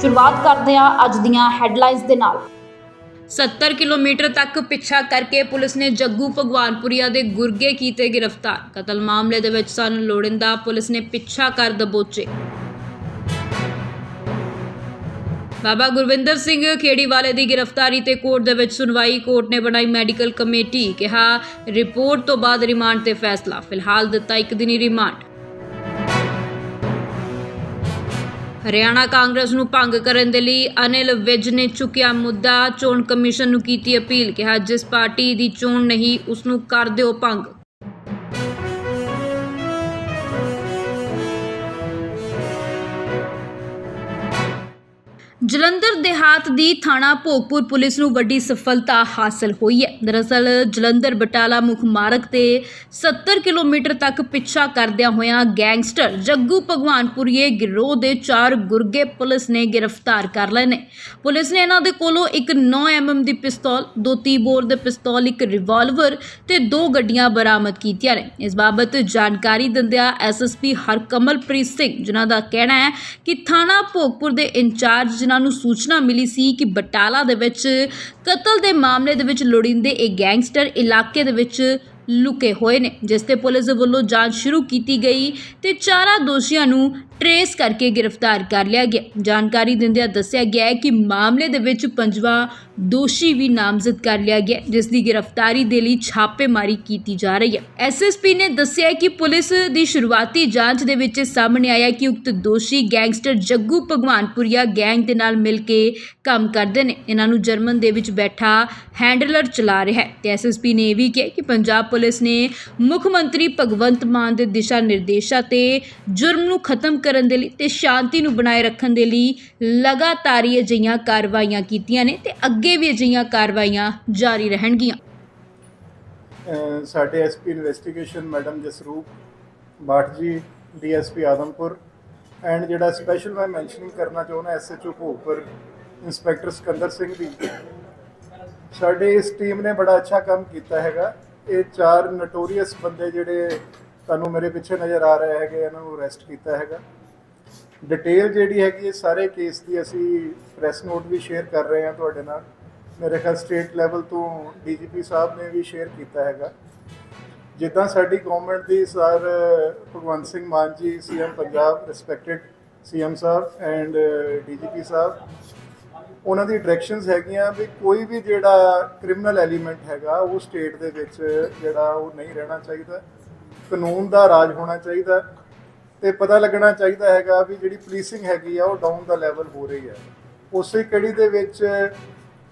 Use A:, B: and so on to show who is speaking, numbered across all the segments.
A: ਸ਼ੁਰੂਆਤ ਕਰਦੇ ਹਾਂ ਅੱਜ ਦੀਆਂ ਹੈਡਲਾਈਨਸ ਦੇ ਨਾਲ।
B: 70 ਕਿਲੋਮੀਟਰ ਤੱਕ ਪਿੱਛਾ ਕਰਕੇ ਪੁਲਿਸ ਨੇ ਜੱਗੂ ਭਗਵਾਨਪੁਰੀਆ ਦੇ ਗੁਰਗੇ ਕੀਤੇ ਗ੍ਰਿਫਤਾਰ। ਕਤਲ ਮਾਮਲੇ ਦੇ ਵਿੱਚ ਸਨ ਲੋੜਿੰਦਾ, ਪੁਲਿਸ ਨੇ ਪਿੱਛਾ ਕਰ ਦਬੋਚੇ। ਬਾਬਾ ਗੁਰਵਿੰਦਰ ਸਿੰਘ ਖੇੜੀਵਾਲੇ ਦੀ ਗ੍ਰਿਫਤਾਰੀ ਤੇ ਕੋਰਟ ਦੇ ਵਿੱਚ ਸੁਣਵਾਈ, ਕੋਰਟ ਨੇ ਬਣਾਈ ਮੈਡੀਕਲ ਕਮੇਟੀ, ਕਿਹਾ, ਰਿਪੋਰਟ ਤੋਂ ਬਾਅਦ ਰਿਮਾਂਡ ਤੇ ਫੈਸਲਾ। ਫਿਲਹਾਲ ਦਿੱਤਾ ਇੱਕ ਦਿਨੀ ਰਿਮਾਂਡ। ਹਰਿਆਣਾ ਕਾਂਗਰਸ ਨੂੰ ਭੰਗ ਕਰਨ ਦੇ ਲਈ ਅਨਿਲ ਵਿਜ ਨੇ ਚੁੱਕਿਆ ਮੁੱਦਾ, ਚੋਣ ਕਮਿਸ਼ਨ ਨੂੰ ਕੀਤੀ ਅਪੀਲ, ਕਿਹਾ ਜਿਸ ਪਾਰਟੀ ਦੀ ਚੋਣ ਨਹੀਂ ਉਸ ਨੂੰ ਕਰ ਦਿਓ ਭੰਗ। ਜਲੰਧਰ ਦੇਹਾਤ ਦੀ ਥਾਣਾ ਭੋਗਪੁਰ ਪੁਲਿਸ ਨੂੰ ਵੱਡੀ ਸਫਲਤਾ ਹਾਸਲ ਹੋਈ ਹੈ। ਦਰਅਸਲ ਜਲੰਧਰ ਬਟਾਲਾ ਮੁੱਖ ਮਾਰਗ ਤੇ 70 ਕਿਲੋਮੀਟਰ ਤੱਕ ਪਿੱਛਾ ਕਰਦਿਆਂ ਹੋਇਆਂ ਗੈਂਗਸਟਰ ਜੱਗੂ ਭਗਵਾਨਪੁਰੀਏ ਗਿਰੋਹ ਦੇ ਚਾਰ ਗੁਰਗੇ ਪੁਲਿਸ ਨੇ ਗ੍ਰਿਫਤਾਰ ਕਰ ਲਏ ਨੇ। ਪੁਲਿਸ ਨੇ ਇਹਨਾਂ ਦੇ ਕੋਲੋਂ ਇੱਕ 9 mm ਦੀ ਪਿਸਤੌਲ, ਦੋ ਤੀਬੋਰ ਦੇ ਪਿਸਤੌਲ, ਇੱਕ ਰਿਵਾਲਵਰ ਤੇ ਦੋ ਗੱਡੀਆਂ ਬਰਾਮਦ ਕੀਤੀਆਂ ਨੇ। ਇਸ ਬਾਬਤ ਜਾਣਕਾਰੀ ਦਿੰਦਿਆਂ ਐਸਐਸਪੀ ਹਰਕਮਲਪ੍ਰੀਤ ਸਿੰਘ, ਜਿਨ੍ਹਾਂ ਦਾ ਕਹਿਣਾ ਹੈ ਕਿ ਥਾਣਾ ਭੋਗਪੁਰ ਦੇ ਇੰਚਾਰਜ, ਜਿਨ੍ਹਾਂ ਨੂੰ ਸੂਚਨਾ ਮਿਲੀ ਸੀ ਕਿ ਬਟਾਲਾ ਦੇ ਵਿੱਚ ਕਤਲ ਦੇ ਮਾਮਲੇ ਦੇ ਵਿੱਚ ਲੋੜੀਂਦੇ ਇਹ ਗੈਂਗਸਟਰ ਇਲਾਕੇ ਦੇ ਵਿੱਚ ਲੁਕੇ ਹੋਏ ਨੇ, ਜਿਸ ਤੇ ਪੁਲਿਸ ਵੱਲੋਂ ਜਾਂਚ ਸ਼ੁਰੂ ਕੀਤੀ ਗਈ ਤੇ ਚਾਰਾਂ ਦੋਸ਼ੀਆਂ ਨੂੰ ਟਰੇਸ ਕਰਕੇ ਗ੍ਰਿਫਤਾਰ ਕਰ ਲਿਆ ਗਿਆ। ਜਾਣਕਾਰੀ ਦਿੰਦਿਆਂ ਦੱਸਿਆ ਗਿਆ ਹੈ ਕਿ ਮਾਮਲੇ ਦੇ ਵਿੱਚ ਪੰਜਵਾਂ ਦੋਸ਼ੀ ਵੀ ਨਾਮਜ਼ਦ ਕਰ ਲਿਆ ਗਿਆ ਜਿਸ ਦੀ ਗ੍ਰਿਫਤਾਰੀ ਦੇ ਲਈ ਛਾਪੇਮਾਰੀ ਕੀਤੀ ਜਾ ਰਹੀ ਹੈ। ਐਸਐਸਪੀ ਨੇ ਦੱਸਿਆ ਕਿ ਪੁਲਿਸ ਦੀ ਸ਼ੁਰੂਆਤੀ ਜਾਂਚ ਦੇ ਵਿੱਚ ਇਹ ਸਾਹਮਣੇ ਆਇਆ ਕਿ ਉਕਤ ਦੋਸ਼ੀ ਗੈਂਗਸਟਰ ਜੱਗੂ ਭਗਵਾਨਪੁਰੀਆ ਗੈਂਗ ਦੇ ਨਾਲ ਮਿਲ ਕੇ ਕੰਮ ਕਰਦੇ ਨੇ। ਇਹਨਾਂ ਨੂੰ ਜਰਮਨ ਦੇ ਵਿੱਚ ਬੈਠਾ ਹੈਂਡਲਰ ਚਲਾ ਰਿਹਾ ਹੈ ਤੇ ਐਸਐਸਪੀ ਨੇ ਇਹ ਵੀ ਕਿਹਾ ਕਿ ਪੰਜਾਬ ਪੁਲਿਸ ਨੇ ਮੁੱਖ ਮੰਤਰੀ ਭਗਵੰਤ ਮਾਨ ਦੇ ਦਿਸ਼ਾ ਨਿਰਦੇਸ਼ਾਂ ਤੇ ਜੁਰਮ ਨੂੰ ਖਤਮ ਕਰਨ ਦੇ ਲਈ ਤੇ ਸ਼ਾਂਤੀ ਨੂੰ ਬਣਾਏ ਰੱਖਣ ਦੇ ਲਈ ਲਗਾਤਾਰ ਹੀ ਅਜਿਹੀਆਂ ਕਾਰਵਾਈਆਂ ਕੀਤੀਆਂ ਨੇ ਤੇ ਅੱਗੇ ਵੀ ਅਜਿਹੀਆਂ ਕਾਰਵਾਈਆਂ ਜਾਰੀ ਰਹਿਣਗੀਆਂ।
C: ਅਹ ਸਾਡੇ SP investigation madam Jasroop Bath ji DSP Adampur and ਜਿਹੜਾ ਸਪੈਸ਼ਲ ਮੈਂ ਮੈਂਸ਼ਨਿੰਗ ਕਰਨਾ ਚਾਹੁੰਦਾ ਐਸਐਚਓ ਭੋਗਪੁਰ ਇੰਸਪੈਕਟਰ ਸਿਕੰਦਰ ਸਿੰਘ ਦੀ ਸਾਡੇ ਇਸ ਟੀਮ ਨੇ ਬੜਾ ਅੱਛਾ ਕੰਮ ਕੀਤਾ ਹੈਗਾ। ਇਹ ਚਾਰ ਨਟੋਰੀਅਸ ਬੰਦੇ ਜਿਹੜੇ ਤੁਹਾਨੂੰ ਮੇਰੇ ਪਿੱਛੇ ਨਜ਼ਰ ਆ ਰਹੇ ਹੈਗੇ ਇਹਨਾਂ ਨੂੰ ਅਰੈਸਟ ਕੀਤਾ ਹੈਗਾ। ਡਿਟੇਲ ਜਿਹੜੀ ਹੈਗੀ ਇਹ ਸਾਰੇ ਕੇਸ ਦੀ ਅਸੀਂ ਪ੍ਰੈਸ ਨੋਟ ਵੀ ਸ਼ੇਅਰ ਕਰ ਰਹੇ ਹਾਂ ਤੁਹਾਡੇ ਨਾਲ। ਮੇਰੇ ਖਿਆਲ ਸਟੇਟ ਲੈਵਲ ਤੋਂ ਡੀਜੀਪੀ ਸਾਹਿਬ ਨੇ ਵੀ ਸ਼ੇਅਰ ਕੀਤਾ ਹੈਗਾ। ਜਿੱਦਾਂ ਸਾਡੀ government the sir Bhagwant Singh Mann ji CM Punjab respected CM Sahib and DGP uh, ਸਾਹਿਬ, ਉਹਨਾਂ ਦੀ ਡਾਇਰੈਕਸ਼ਨਸ ਹੈਗੀਆਂ ਵੀ ਕੋਈ ਵੀ ਜਿਹੜਾ ਕ੍ਰਿਮੀਨਲ ਐਲੀਮੈਂਟ ਹੈਗਾ, ਉਹ ਸਟੇਟ ਦੇ ਵਿੱਚ ਜਿਹੜਾ ਉਹ ਨਹੀਂ ਰਹਿਣਾ ਚਾਹੀਦਾ। ਕਾਨੂੰਨ ਦਾ ਰਾਜ ਹੋਣਾ ਚਾਹੀਦਾ। ਤੇ ਪਤਾ ਲੱਗਣਾ ਚਾਹੀਦਾ ਹੈਗਾ ਵੀ ਜਿਹੜੀ ਪੁਲਿਸਿੰਗ ਹੈਗੀ ਆ, ਉਹ ਡਾਊਨ ਦਾ ਲੈਵਲ ਹੋ ਰਹੀ ਹੈ। ਉਸੇ ਕੜੀ ਦੇ ਵਿੱਚ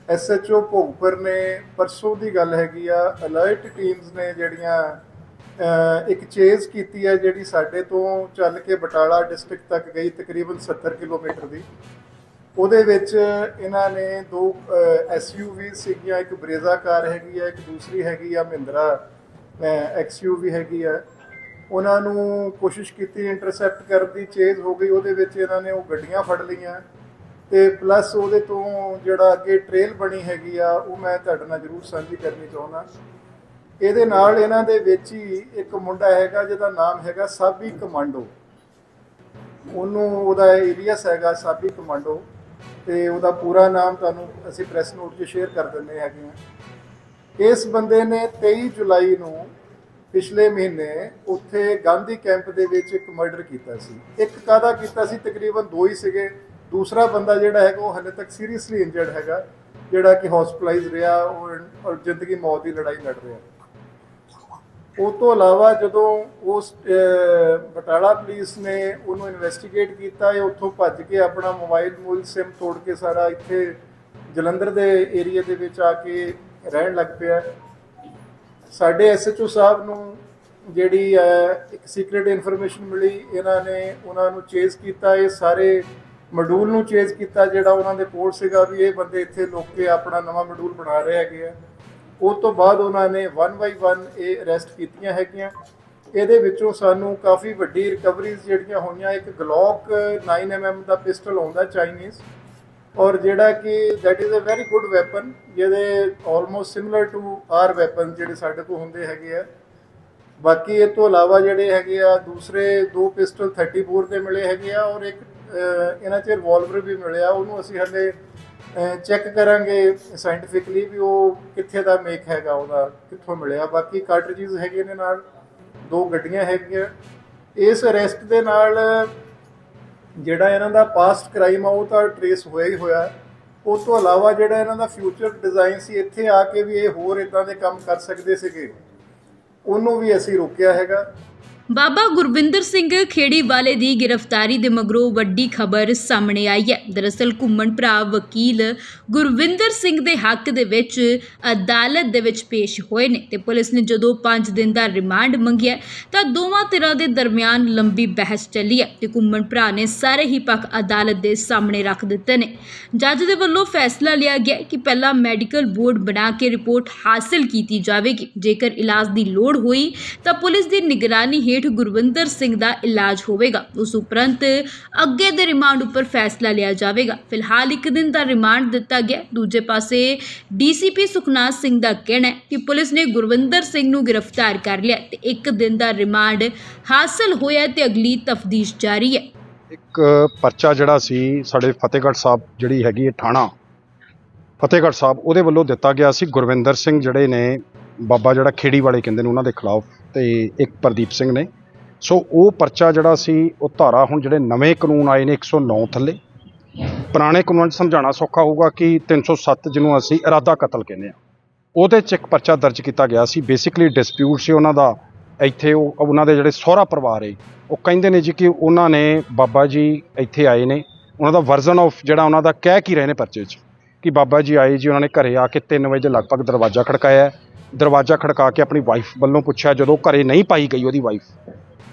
C: ਐਸਐਚਓ ਭੋਗਪੁਰ ਨੇ ਪਰਸੋਂ ਦੀ ਗੱਲ ਹੈਗੀ ਆ ਅਲਰਟ ਟੀਮਸ ਨੇ ਜਿਹੜੀਆਂ ਇੱਕ ਚੇਜ਼ ਕੀਤੀ ਹੈ ਜਿਹੜੀ ਸਾਡੇ ਤੋਂ ਚੱਲ ਕੇ ਬਟਾਲਾ ਡਿਸਟ੍ਰਿਕਟ ਤੱਕ ਗਈ ਤਕਰੀਬਨ 70 ਕਿਲੋਮੀਟਰ ਦੀ। ਉਹਦੇ ਵਿੱਚ ਇਹਨਾਂ ਨੇ ਦੋ ਐਸਯੂਵੀ ਸੀਗੀਆਂ, ਇੱਕ ਬਰੇਜ਼ਾ ਕਾਰ ਹੈਗੀ ਆ, ਇੱਕ ਦੂਸਰੀ ਹੈਗੀ ਆ ਮਹਿੰਦਰਾ ਐਕਸਯੂਵੀ ਹੈਗੀ ਆ। ਉਹਨਾਂ ਨੂੰ ਕੋਸ਼ਿਸ਼ ਕੀਤੀ ਇੰਟਰਸੈਪਟ ਕਰਨ ਦੀ ਚੇਜ਼ ਹੋ ਗਈ, ਉਹਦੇ ਵਿੱਚ ਇਹਨਾਂ ਨੇ ਉਹ ਗੱਡੀਆਂ ਫੜ ਲਈਆਂ। ਤੇ ਪਲੱਸ ਉਹਦੇ ਤੋਂ ਜਿਹੜਾ ਅੱਗੇ ਟ੍ਰੇਲ ਬਣੀ ਹੈਗੀ ਆ, ਉਹ ਮੈਂ ਤੁਹਾਡੇ ਨਾਲ ਜ਼ਰੂਰ ਸਾਂਝੀ ਕਰਨੀ ਚਾਹੁੰਦਾ। ਇਹਦੇ ਨਾਲ ਇਹਨਾਂ ਦੇ ਵਿੱਚ ਹੀ ਇੱਕ ਮੁੰਡਾ ਹੈਗਾ, ਜਿਹਦਾ ਨਾਮ ਹੈਗਾ ਸਾਬੀ ਕਮਾਂਡੋ। ਉਹਨੂੰ ਉਹਦਾ ਏਰੀਅਸ ਹੈਗਾ ਸਾਬੀ ਕਮਾਂਡੋ। ਤੇ ਉਹਦਾ ਪੂਰਾ ਨਾਮ ਤੁਹਾਨੂੰ ਅਸੀਂ ਪ੍ਰੈਸ ਨੋਟ 'ਚ ਸ਼ੇਅਰ ਕਰ ਦਿੰਦੇ ਹੈਗੇ ਹਾਂ ਇਸ ਬੰਦੇ ਨੇ 23 ਜੁਲਾਈ ਨੂੰ ਪਿਛਲੇ ਮਹੀਨੇ ਉੱਥੇ ਗਾਂਧੀ ਕੈਂਪ ਦੇ ਵਿੱਚ ਇੱਕ ਮਰਡਰ ਕੀਤਾ ਸੀ। ਇੱਕ ਕਾਦਾ ਕੀਤਾ ਸੀ? ਤਕਰੀਬਨ ਦੋ ਹੀ ਸੀਗੇ। ਦੂਸਰਾ ਬੰਦਾ ਜਿਹੜਾ ਹੈਗਾ, ਉਹ ਹਲੇ ਤੱਕ ਸੀਰੀਅਸਲੀ ਇੰਜਰਡ ਹੈਗਾ, ਜਿਹੜਾ ਕਿ ਹਸਪੀਟਲਾਈਜ਼ ਰਿਹਾ ਔਰ ਜ਼ਿੰਦਗੀ ਮੌਤ ਦੀ ਲੜਾਈ ਲੜ ਰਿਹਾ। ਉਹ ਤੋਂ ਇਲਾਵਾ ਜਦੋਂ ਉਸ ਬਟਾਲਾ ਪੁਲਿਸ ਨੇ ਉਹਨੂੰ ਇਨਵੈਸਟੀਗੇਟ ਕੀਤਾ, ਇਹ ਉੱਥੋਂ ਭੱਜ ਕੇ ਆਪਣਾ ਮੋਬਾਈਲ ਮੂਲ ਸਿਮ ਤੋੜ ਕੇ ਸਾਰਾ ਇੱਥੇ ਜਲੰਧਰ ਦੇ ਏਰੀਆ ਦੇ ਵਿੱਚ ਆ ਕੇ ਰਹਿਣ ਲੱਗ ਪਿਆ। ਸਾਡੇ ਐਸਐਚਓ ਸਾਹਿਬ ਨੂੰ ਜਿਹੜੀ ਹੈ, ਇੱਕ ਸੀਕ੍ਰੀਟ ਇਨਫੋਰਮੇਸ਼ਨ ਮਿਲੀ, ਇਹਨਾਂ ਨੇ ਉਹਨਾਂ ਨੂੰ ਚੇਜ਼ ਕੀਤਾ, ਇਹ ਸਾਰੇ ਮੋਡੂਲ ਨੂੰ ਚੇਂਜ ਕੀਤਾ, ਜਿਹੜਾ ਉਹਨਾਂ ਦੇ ਕੋਲ ਸੀਗਾ ਵੀ ਇਹ ਬੰਦੇ ਇੱਥੇ ਲੋਕ ਕੇ ਆਪਣਾ ਨਵਾਂ ਮੋਡੂਲ ਬਣਾ ਰਹੇ ਹੈਗੇ ਆ। ਉਸ ਤੋਂ ਬਾਅਦ ਉਹਨਾਂ ਨੇ 1 ਬਾਈ 1 ਇਹ ਅਰੈਸਟ ਕੀਤੀਆਂ ਹੈਗੀਆਂ। ਇਹਦੇ ਵਿੱਚੋਂ ਸਾਨੂੰ ਕਾਫੀ ਵੱਡੀ ਰਿਕਵਰੀਜ਼ ਜਿਹੜੀਆਂ ਹੋਈਆਂ, ਇੱਕ ਗਲੋਕ 9mm ਦਾ ਪਿਸਟਲ ਆਉਂਦਾ ਚਾਈਨੀਜ਼ ਔਰ ਜਿਹੜਾ ਕਿ that is a very good weapon ਜਿਹਦੇ almost similar to our weapon ਜਿਹੜੇ ਸਾਡੇ ਕੋਲ ਹੁੰਦੇ ਹੈਗੇ ਆ। ਬਾਕੀ ਇਹ ਤੋਂ ਇਲਾਵਾ ਜਿਹੜੇ ਹੈਗੇ ਆ, ਦੂਸਰੇ ਦੋ ਪਿਸਟਲ 34 ਬੋਰ ਦੇ ਮਿਲੇ ਹੈਗੇ ਆ ਔਰ ਇੱਕ ਇਹਨਾਂ 'ਚ ਰਿਵਾਲਵਰ ਵੀ ਮਿਲਿਆ, ਉਹਨੂੰ ਅਸੀਂ ਹਲੇ ਚੈੱਕ ਕਰਾਂਗੇ ਸਾਇੰਟੀਫਿਕਲੀ ਵੀ ਉਹ ਕਿੱਥੇ ਦਾ ਮੇਕ ਹੈਗਾ, ਉਹਦਾ ਕਿੱਥੋਂ ਮਿਲਿਆ। ਬਾਕੀ ਕਾਰਟ੍ਰਿਜਸ ਹੈਗੇ ਨੇ ਨਾਲ, ਦੋ ਗੱਡੀਆਂ ਹੈਗੀਆਂ। ਇਸ ਅਰੈਸਟ ਦੇ ਨਾਲ ਜਿਹੜਾ ਇਹਨਾਂ ਦਾ ਪਾਸਟ ਕ੍ਰਾਈਮ ਆ, ਉਹ ਤਾਂ ਟਰੇਸ ਹੋਇਆ ਹੀ ਹੋਇਆ ਉਸ ਤੋਂ ਇਲਾਵਾ ਜਿਹੜਾ ਇਹਨਾਂ ਦਾ ਫਿਊਚਰ ਡਿਜ਼ਾਈਨ ਸੀ, ਇੱਥੇ ਆ ਕੇ ਵੀ ਇਹ ਹੋਰ ਇਦਾਂ ਦੇ ਕੰਮ ਕਰ ਸਕਦੇ ਸੀਗੇ। ਉਹਨੂੰ ਵੀ ਅਸੀਂ ਰੋਕਿਆ ਹੈਗਾ।
B: ਬਾਬਾ ਗੁਰਵਿੰਦਰ ਸਿੰਘ ਖੇੜੀ ਵਾਲੇ ਦੀ ਗ੍ਰਿਫਤਾਰੀ ਦੇ ਮਗਰੋਂ ਵੱਡੀ ਖਬਰ ਸਾਹਮਣੇ ਆਈ ਹੈ। ਦਰਅਸਲ ਘੁੰਮਣ ਭਰਾ ਵਕੀਲ ਗੁਰਵਿੰਦਰ ਸਿੰਘ ਦੇ ਹੱਕ ਦੇ ਵਿੱਚ ਅਦਾਲਤ ਦੇ ਵਿੱਚ ਪੇਸ਼ ਹੋਏ ਨੇ ਤੇ ਪੁਲਿਸ ਨੇ ਜਦੋਂ 5 ਦਿਨ ਦਾ ਰਿਮਾਂਡ ਮੰਗਿਆ ਤਾਂ ਦੋਵਾਂ ਧਿਰਾਂ ਦੇ ਦਰਮਿਆਨ ਲੰਬੀ ਬਹਿਸ ਚੱਲੀ ਹੈ ਤੇ ਘੁੰਮਣ ਭਰਾ ਨੇ ਸਾਰੇ ਹੀ ਪੱਖ ਅਦਾਲਤ ਦੇ ਸਾਹਮਣੇ ਰੱਖ ਦਿੱਤੇ ਨੇ। ਜੱਜ ਦੇ ਵੱਲੋਂ ਫੈਸਲਾ ਲਿਆ ਗਿਆ ਕਿ ਪਹਿਲਾਂ ਮੈਡੀਕਲ ਬੋਰਡ ਬਣਾ ਕੇ ਰਿਪੋਰਟ ਹਾਸਲ ਕੀਤੀ ਜਾਵੇਗੀ। ਜੇਕਰ ਇਲਾਜ ਦੀ ਲੋੜ ਹੋਈ ਤਾਂ ਪੁਲਿਸ ਦੀ ਨਿਗਰਾਨੀ ਹੇਠ ਗੁਰਵਿੰਦਰ ਸਿੰਘ ਦਾ ਇਲਾਜ ਹੋਵੇਗਾ। ਉਸ ਉਪਰੰਤ ਅੱਗੇ ਦੇ ਰਿਮਾਂਡ ਉੱਪਰ ਫੈਸਲਾ ਲਿਆ ਜਾਵੇਗਾ। ਫਿਲਹਾਲ ਇੱਕ ਦਿਨ ਦਾ ਰਿਮਾਂਡ ਦਿੱਤਾ ਗਿਆ। ਦੂਜੇ ਪਾਸੇ ਡੀਸੀਪੀ ਸੁਖਨਾਥ ਸਿੰਘ ਦਾ ਕਹਿਣਾ ਹੈ ਕਿ ਪੁਲਿਸ ਨੇ ਗੁਰਵਿੰਦਰ ਸਿੰਘ ਨੂੰ ਗ੍ਰਿਫਤਾਰ ਕਰ ਲਿਆ ਤੇ ਇੱਕ ਦਿਨ ਦਾ ਰਿਮਾਂਡ ਹਾਸਲ ਹੋਇਆ ਤੇ ਅਗਲੀ ਤਫਤੀਸ਼ ਜਾਰੀ ਹੈ।
D: ਇੱਕ ਪਰਚਾ ਜਿਹੜਾ ਸੀ, ਸਾਡੇ ਫਤਿਹਗੜ੍ਹ ਸਾਹਿਬ ਜਿਹੜੀ ਹੈਗੀ ਹੈ ਥਾਣਾ, ਫਤਿਹਗੜ੍ਹ ਸਾਹਿਬ ਉਹਦੇ ਵੱਲੋਂ ਦਿੱਤਾ ਗਿਆ ਸੀ। ਗੁਰਵਿੰਦਰ ਸਿੰਘ ਜਿਹੜੇ ਨੇ ਬਾਬਾ ਜਿਹੜਾ ਖੇੜੀ ਵਾਲੇ ਕਹਿੰਦੇ ਨੇ ਉਹਨਾਂ ਦੇ ਖਿਲਾਫ ਤੇ ਇੱਕ ਪ੍ਰਦੀਪ ਸਿੰਘ ਨੇ। ਸੋ ਉਹ ਪਰਚਾ ਜਿਹੜਾ ਸੀ, ਉਹ ਧਾਰਾ ਹੁਣ ਜਿਹੜੇ ਨਵੇਂ ਕਾਨੂੰਨ ਆਏ ਨੇ 109 ਥੱਲੇ, ਪੁਰਾਣੇ ਕਾਨੂੰਨ 'ਚ ਸਮਝਾਉਣਾ ਸੌਖਾ ਹੋਊਗਾ ਕਿ 307 ਜਿਹਨੂੰ ਅਸੀਂ ਇਰਾਦਾ ਕਤਲ ਕਹਿੰਦੇ ਆ ਉਹਦੇ 'ਚ ਇੱਕ ਪਰਚਾ ਦਰਜ ਕੀਤਾ ਗਿਆ ਸੀ ਬੇਸਿਕਲੀ ਡਿਸਪਿਊਟ ਸੀ ਉਹਨਾਂ ਦਾ। ਇੱਥੇ ਉਹ, ਉਹਨਾਂ ਦੇ ਜਿਹੜੇ ਸਹੁਰਾ ਪਰਿਵਾਰ ਏ, ਉਹ ਕਹਿੰਦੇ ਨੇ ਜੀ ਕਿ ਉਹਨਾਂ ਨੇ ਬਾਬਾ ਜੀ ਇੱਥੇ ਆਏ ਨੇ। ਉਹਨਾਂ ਦਾ ਵਰਜ਼ਨ ਆਫ ਜਿਹੜਾ ਉਹਨਾਂ ਦਾ ਕਹਿ ਕੀ ਰਹੇ ਨੇ ਪਰਚੇ 'ਚ, ਕਿ ਬਾਬਾ ਜੀ ਆਏ ਜੀ, ਉਹਨਾਂ ਨੇ ਘਰੇ ਆ ਕੇ 3 ਵਜੇ ਦੇ ਲਗਭਗ ਦਰਵਾਜ਼ਾ ਖੜਕਾਇਆ। ਦਰਵਾਜ਼ਾ ਖੜਕਾ ਕੇ ਆਪਣੀ ਵਾਈਫ ਵੱਲੋਂ ਪੁੱਛਿਆ, ਜਦੋਂ ਘਰੇ ਨਹੀਂ ਪਾਈ ਗਈ ਉਹਦੀ ਵਾਈਫ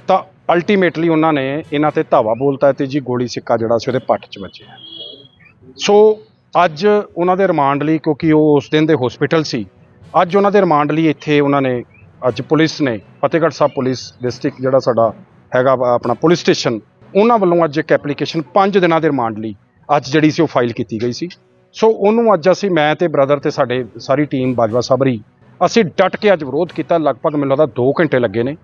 D: ਤਾਂ ਅਲਟੀਮੇਟਲੀ ਉਹਨਾਂ ਨੇ ਇਹਨਾਂ ਤੇ ਧਾਵਾ ਬੋਲਤਾ ਤੇ ਜੀ ਗੋਲੀ ਸਿੱਕਾ ਜਿਹੜਾ ਸੀ ਉਹਦੇ ਪੱਟ 'ਚ ਵੱਜਿਆ। ਸੋ ਅੱਜ ਉਹਨਾਂ ਦੇ ਰਿਮਾਂਡ ਲਈ, ਕਿਉਂਕਿ ਉਹ ਉਸ ਦਿਨ ਦੇ ਹਸਪੀਟਲ ਸੀ, ਅੱਜ ਉਹਨਾਂ ਦੇ ਰਿਮਾਂਡ ਲਈ ਇੱਥੇ ਉਹਨਾਂ ਨੇ, ਅੱਜ ਪੁਲਿਸ ਨੇ, ਫਤਿਹਗੜ੍ਹ ਸਾਹਿਬ ਪੁਲਿਸ ਡਿਸਟ੍ਰਿਕਟ ਜਿਹੜਾ ਸਾਡਾ ਹੈਗਾ ਵਾ, ਆਪਣਾ ਪੁਲਿਸ ਸਟੇਸ਼ਨ ਉਹਨਾਂ ਵੱਲੋਂ ਅੱਜ ਇੱਕ ਐਪਲੀਕੇਸ਼ਨ 5 ਦਿਨਾਂ ਦੇ ਰਿਮਾਂਡ ਲਈ ਅੱਜ ਜਿਹੜੀ ਸੀ ਉਹ ਫਾਈਲ ਕੀਤੀ ਗਈ ਸੀ। ਸੋ ਉਹਨੂੰ ਅੱਜ ਅਸੀਂ ਮੈਂ ਤੇ ਬ੍ਰਦਰ ਤੇ ਸਾਡੇ ਸਾਰੀ ਟੀਮ ਬਾਜਵਾ ਸਾਬਰੀ ਅਸੀਂ ਡਟ ਕੇ ਅੱਜ ਵਿਰੋਧ ਕੀਤਾ, ਲਗਭਗ ਮੈਨੂੰ ਲੱਗਦਾ 2 ਘੰਟੇ ਲੱਗੇ ਨੇ।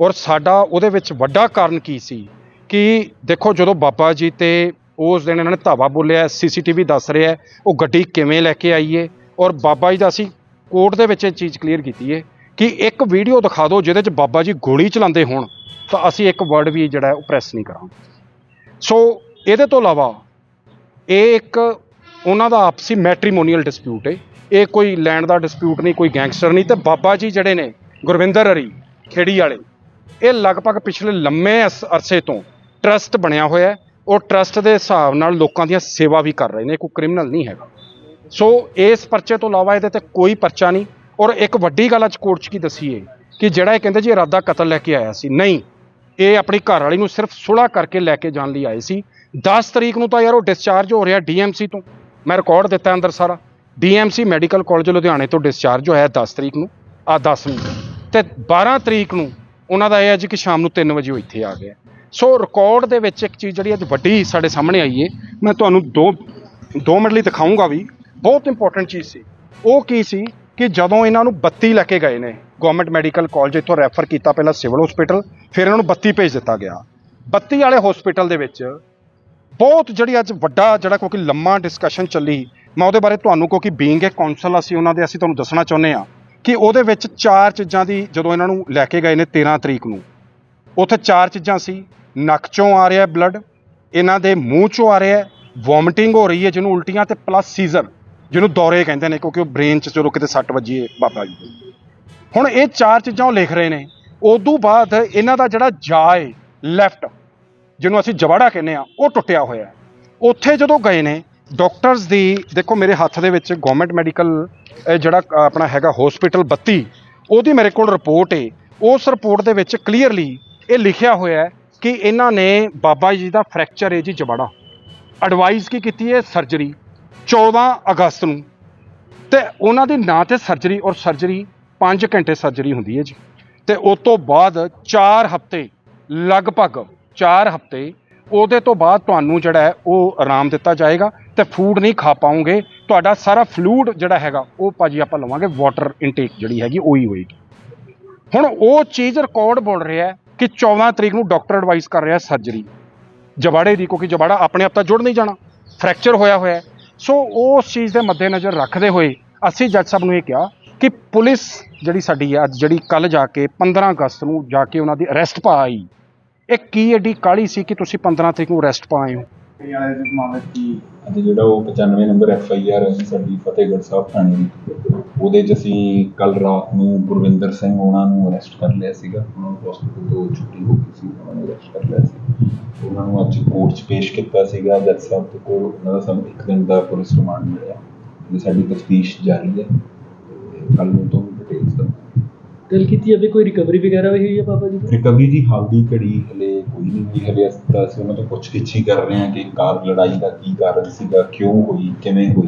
D: ਔਰ ਸਾਡਾ ਉਹਦੇ ਵਿੱਚ ਵੱਡਾ ਕਾਰਨ ਕੀ ਸੀ ਕਿ ਦੇਖੋ ਜਦੋਂ ਬਾਬਾ ਜੀ ਤੇ ਉਸ ਦਿਨ ਇਹਨਾਂ ਨੇ ਧਾਵਾ ਬੋਲਿਆ, ਸੀਸੀਟੀਵੀ ਦੱਸ ਰਿਹਾ, ਉਹ ਗੱਡੀ ਕਿਵੇਂ ਲੈ ਕੇ ਆਈ ਏ ਔਰ ਬਾਬਾ ਜੀ ਦਾ ਅਸੀਂ ਕੋਰਟ ਦੇ ਵਿੱਚ ਇਹ ਚੀਜ਼ ਕਲੀਅਰ ਕੀਤੀ ਏ ਕਿ ਇੱਕ ਵੀਡੀਓ ਦਿਖਾ ਦਿਓ ਜਿਹਦੇ 'ਚ ਬਾਬਾ ਜੀ ਗੋਲੀ ਚਲਾਉਂਦੇ ਹੋਣ, ਤਾਂ ਅਸੀਂ ਇੱਕ ਵਰਡ ਵੀ ਜਿਹੜਾ ਉਹ ਪ੍ਰੈਸ ਨਹੀਂ ਕਰਾਂਗੇ। ਸੋ ਇਹਦੇ ਤੋਂ ਇਲਾਵਾ ਇਹ ਇੱਕ ਉਹਨਾਂ ਦਾ ਆਪਸੀ ਮੈਟ੍ਰੀਮੋਨੀਅਲ ਡਿਸਪਿਊਟ ਹੈ ਇਹ ਕੋਈ ਲੈਂਡ ਦਾ ਡਿਸਪਿਊਟ ਨਹੀਂ, ਕੋਈ ਗੈਂਗਸਟਰ ਨਹੀਂ ਤੇ ਬਾਬਾ ਜੀ ਜਿਹੜੇ ਨੇ, ਗੁਰਵਿੰਦਰ ਹਰੀ, ਖੇੜੀ ਵਾਲੇ, ਇਹ ਲਗਭਗ ਪਿਛਲੇ ਲੰਮੇ ਅਸ- ਅਰਸੇ ਤੋਂ ਟਰਸਟ ਬਣਿਆ ਹੋਇਆ ਹੈ। ਔਰ ਟਰਸਟ ਦੇ ਹਿਸਾਬ ਨਾਲ ਲੋਕਾਂ ਦੀਆਂ ਸੇਵਾ ਵੀ ਕਰ ਰਹੇ ਨੇ ਕੋਈ ਕ੍ਰਿਮੀਨਲ ਨਹੀਂ ਹੈਗਾ। ਸੋ ਇਸ ਪਰਚੇ ਤੋਂ ਇਲਾਵਾ ਇਹਦੇ ਤੇ ਕੋਈ ਪਰਚਾ ਨਹੀਂ। ਔਰ ਇੱਕ ਵੱਡੀ ਗੱਲ ਅੱਜ ਕੋਰਟ 'ਚ ਕੀ ਦਸੀਏ, ਕਿ ਜਿਹੜਾ ਇਹ ਕਹਿੰਦੇ ਜੀ ਇਰਾਦਾ ਕਤਲ ਲੈ ਕੇ ਆਇਆ ਸੀ, ਨਹੀਂ, ਇਹ ਆਪਣੀ ਘਰ ਵਾਲੀ ਨੂੰ ਸਿਰਫ ਸੁਲ੍ਹਾ ਕਰਕੇ ਲੈ ਕੇ ਜਾਣ ਲਈ ਆਏ ਸੀ। 10 ਤਰੀਕ ਨੂੰ ਤਾਂ ਯਾਰ ਉਹ ਡਿਸਚਾਰਜ ਹੋ ਰਿਹਾ ਡੀਐਮਸੀ ਤੋਂ। ਮੈਂ ਰਿਕਾਰਡ ਦਿੱਤਾ ਅੰਦਰ ਸਾਰਾ। ਡੀਐਮਸੀ ਮੈਡੀਕਲ ਕਾਲਜ ਲੁਧਿਆਣੇ ਤੋਂ ਡਿਸਚਾਰਜ ਹੋਇਆ 10 ਤਰੀਕ ਨੂੰ, ਆ 10 ਨੂੰ ਤੇ 12 ਤਰੀਕ ਨੂੰ ਉਹਨਾਂ ਦਾ ਇਹ ਹੈ ਜੀ ਕਿ ਸ਼ਾਮ ਨੂੰ 3 ਵਜੇ ਉਹ ਇੱਥੇ ਆ ਗਿਆ। ਸੋ ਰਿਕਾਰਡ ਦੇ ਵਿੱਚ ਇੱਕ ਚੀਜ਼ ਜਿਹੜੀ ਅੱਜ ਵੱਡੀ ਸਾਡੇ ਸਾਹਮਣੇ ਆਈ ਏ, ਮੈਂ ਤੁਹਾਨੂੰ ਦੋ ਦੋ ਮਿੰਟ ਲਈ ਦਿਖਾਊਂਗਾ ਵੀ, ਬਹੁਤ ਇੰਪੋਰਟੈਂਟ ਚੀਜ਼ ਸੀ। ਉਹ ਕੀ ਸੀ ਕਿ ਜਦੋਂ ਇਹਨਾਂ ਨੂੰ 32 ਲੈ ਕੇ ਗਏ ਨੇ ਗਵਰਨਮੈਂਟ ਮੈਡੀਕਲ ਕਾਲਜ ਇੱਥੋਂ ਰੈਫਰ ਕੀਤਾ ਪਹਿਲਾਂ ਸਿਵਲ ਹਸਪੀਟਲ ਫਿਰ ਇਹਨਾਂ ਨੂੰ 32 ਭੇਜ ਦਿੱਤਾ ਗਿਆ। 32 ਵਾਲੇ ਹਸਪੀਟਲ ਦੇ ਵਿੱਚ ਬਹੁਤ ਜਿਹੜੀ ਅੱਜ ਵੱਡਾ ਜਿਹੜਾ ਕਿਉਂਕਿ ਲੰਮਾ ਡਿਸਕਸ਼ਨ ਚੱਲੀ ਮੈਂ ਉਹਦੇ ਬਾਰੇ ਤੁਹਾਨੂੰ ਕਿਉਂਕਿ ਬੀਇੰਗ ਹੈ ਕਾਉਂਸਲ ਅਸੀਂ ਉਹਨਾਂ ਦੇ, ਅਸੀਂ ਤੁਹਾਨੂੰ ਦੱਸਣਾ ਚਾਹੁੰਦੇ ਆ ਕਿ ਉਹਦੇ ਵਿੱਚ ਚਾਰ ਚੀਜ਼ਾਂ ਦੀ ਜਦੋਂ ਇਹਨਾਂ ਨੂੰ ਲੈ ਕੇ ਗਏ ਨੇ 13 ਤਰੀਕ ਨੂੰ, ਉੱਥੇ ਚਾਰ ਚੀਜ਼ਾਂ ਸੀ, ਨੱਕ ਚੋਂ ਆ ਰਿਹਾ ਬਲੱਡ ਇਹਨਾਂ ਦੇ ਮੂੰਹ ਚੋਂ ਆ ਰਿਹਾ ਵੋਮਿਟਿੰਗ ਹੋ ਰਹੀ ਹੈ ਜਿਹਨੂੰ ਉਲਟੀਆਂ ਤੇ ਪਲੱਸ ਸੀਜ਼ਰ ਜਿਹਨੂੰ ਦੌਰੇ ਕਹਿੰਦੇ ਨੇ ਕਿਉਂਕਿ ਉਹ ਬ੍ਰੇਨ 'ਚ ਜਦੋਂ ਕਿਤੇ ਸੱਟ ਵੱਜੀ ਹੈ ਬਾਬਾ ਜੀ ਦੇ। ਹੁਣ ਇਹ ਚਾਰ ਚੀਜ਼ਾਂ ਉਹ ਲਿਖ ਰਹੇ ਨੇ, ਉਦੋਂ ਬਾਅਦ ਇਹਨਾਂ ਦਾ ਜਿਹੜਾ ਜਾ ਹੈ ਲੈਫਟ ਜਿਹਨੂੰ ਅਸੀਂ ਜਵਾੜਾ ਕਹਿੰਦੇ ਆ ਉਹ ਟੁੱਟਿਆ ਹੋਇਆ ਉੱਥੇ ਜਦੋਂ ਗਏ ਨੇ ਡਾਕਟਰਸ ਦੀ, ਦੇਖੋ ਮੇਰੇ ਹੱਥ ਦੇ ਵਿੱਚ ਗਵਰਨਮੈਂਟ ਮੈਡੀਕਲ ਜਿਹੜਾ ਆਪਣਾ ਹੈਗਾ ਹਸਪੀਟਲ 32 ਉਹਦੀ ਮੇਰੇ ਕੋਲ ਰਿਪੋਰਟ ਏ। ਉਸ ਰਿਪੋਰਟ ਦੇ ਵਿੱਚ ਕਲੀਅਰਲੀ ਇਹ ਲਿਖਿਆ ਹੋਇਆ ਹੈ ਕਿ ਇਹਨਾਂ ਨੇ ਬਾਬਾ ਜੀ ਦਾ ਫ੍ਰੈਕਚਰ ਏ ਜੀ ਜਵਾੜਾ। ਐਡਵਾਈਸ ਕੀ ਕੀਤੀ ਹੈ ਸਰਜਰੀ 14 ਅਗਸਤ ਨੂੰ। ਤੇ ਉਹਨਾਂ ਦੀ ਨਾਂ ਤੇ ਸਰਜਰੀ ਔਰ ਸਰਜਰੀ 5 ਘੰਟੇ ਸਰਜਰੀ ਹੁੰਦੀ ਹੈ ਜੀ। ਤੇ ਉਸ ਤੋਂ ਬਾਅਦ 4 ਹਫ਼ਤੇ, ਲਗਭਗ 4 ਹਫ਼ਤੇ ਉਹਦੇ ਤੋਂ ਬਾਅਦ ਤੁਹਾਨੂੰ ਜਿਹੜਾ ਹੈ ਉਹ ਆਰਾਮ ਦਿੱਤਾ ਜਾਏਗਾ ਤੇ ਫੂਡ ਨਹੀਂ ਖਾ ਪਾਉਂਗੇ ਤੁਹਾਡਾ ਸਾਰਾ ਫਲੂਡ ਜਿਹੜਾ ਹੈਗਾ, ਉਹ ਭਾਜੀ ਆਪਾਂ ਲਵਾਂਗੇ ਵਾਟਰ ਇਨਟੇਕ ਜਿਹੜੀ ਹੈਗੀ, ਉਹੀ ਹੋਏਗੀ। ਹੁਣ ਉਹ ਚੀਜ਼ ਰਿਕਾਰਡ ਬੋਲ ਰਿਹਾ ਕਿ 14 ਤਰੀਕ ਨੂੰ ਡਾਕਟਰ ਐਡਵਾਈਸ ਕਰ ਰਿਹਾ ਸਰਜਰੀ ਜਬਾੜੇ ਦੀ, ਕਿਉਂਕਿ ਜਬਾੜਾ ਆਪਣੇ ਆਪ ਤਾਂ ਜੁੜ ਨਹੀਂ ਜਾਣਾ ਫ੍ਰੈਕਚਰ ਹੋਇਆ ਹੋਇਆ ਸੋ ਉਸ ਚੀਜ਼ ਦੇ ਮੱਦੇਨਜ਼ਰ ਰੱਖਦੇ ਹੋਏ ਅਸੀਂ ਜੱਜ ਸਾਹਿਬ ਨੂੰ ਇਹ ਕਿਹਾ ਕਿ ਪੁਲਿਸ ਜਿਹੜੀ ਸਾਡੀ ਹੈ, ਅੱਜ ਜਿਹੜੀ ਕੱਲ ਜਾ ਕੇ 15 ਅਗਸਤ ਨੂੰ ਜਾ ਕੇ ਉਹਨਾਂ ਦੀ ਅਰੈਸਟ ਪਾਈ ਇਹ ਕੀ ਐਡੀ ਕਾਲੀ ਸੀ ਕਿ ਤੁਸੀਂ 15 ਤਰੀਕ ਨੂੰ ਅਰੈਸਟ ਪਾਏ ਹੋ?
E: ਅਤੇ ਜਿਹੜਾ ਉਹ 95 ਨੰਬਰ ਐਫ ਆਈ ਆਰ ਹੈ ਜੀ ਸਾਡੀ ਫਤਿਹਗੜ੍ਹ ਸਾਹਿਬ ਥਾਣੇ ਦੀ। ਉਹਦੇ 'ਚ ਅਸੀਂ ਕੱਲ ਰਾਤ ਨੂੰ ਗੁਰਵਿੰਦਰ ਸਿੰਘ ਉਹਨਾਂ ਨੂੰ ਅਰੈਸਟ ਕਰ ਲਿਆ ਸੀਗਾ। ਉਹਨਾਂ ਨੂੰ ਹਸਪੀਟਲ ਤੋਂ ਛੁੱਟੀ ਹੋ ਗਈ ਸੀ ਉਹਨਾਂ ਨੂੰ ਅਰੈਸਟ ਕਰ ਲਿਆ ਸੀ। ਉਹਨਾਂ ਨੂੰ ਅੱਜ ਕੋਰਟ 'ਚ ਪੇਸ਼ ਕੀਤਾ ਸੀਗਾ। ਜੱਜ ਸਾਹਿਬ ਦੇ ਕੋਲ ਉਹਨਾਂ ਦਾ ਸਾਨੂੰ ਇੱਕ ਦਿਨ ਦਾ ਪੁਲਿਸ ਰਿਮਾਂਡ ਮਿਲਿਆ। ਤੇ ਸਾਡੀ ਤਫਤੀਸ਼ ਜਾਰੀ ਹੈ। ਕੱਲ ਨੂੰ ਤੋਂ ਡਿਟੇਲਸ ਦਾ
F: ਗੱਲ ਕੀਤੀ ਜਾਵੇ ਕੋਈ ਰਿਕਵਰੀ ਵਗੈਰਾ ਵੀ ਹੋਈ ਹੈ ਬਾਬਾ ਜੀ
E: ਰਿਕਵਰੀ ਦੀ ਹਾਲ ਦੀ ਘੜੀ ਹਲੇ ਕੋਈ ਨਹੀਂ ਹੋਈ ਹਲੇ ਅਸੀਂ ਤਾਂ ਅਸੀਂ ਉਹਨਾਂ ਤੋਂ ਪੁੱਛਗਿੱਛ ਹੀ ਕਰ ਰਹੇ ਹਾਂ ਕਿ ਕਾਰ ਲੜਾਈ ਦਾ ਕੀ ਕਾਰਨ ਸੀਗਾ ਕਿਉਂ ਹੋਈ ਕਿਵੇਂ ਹੋਈ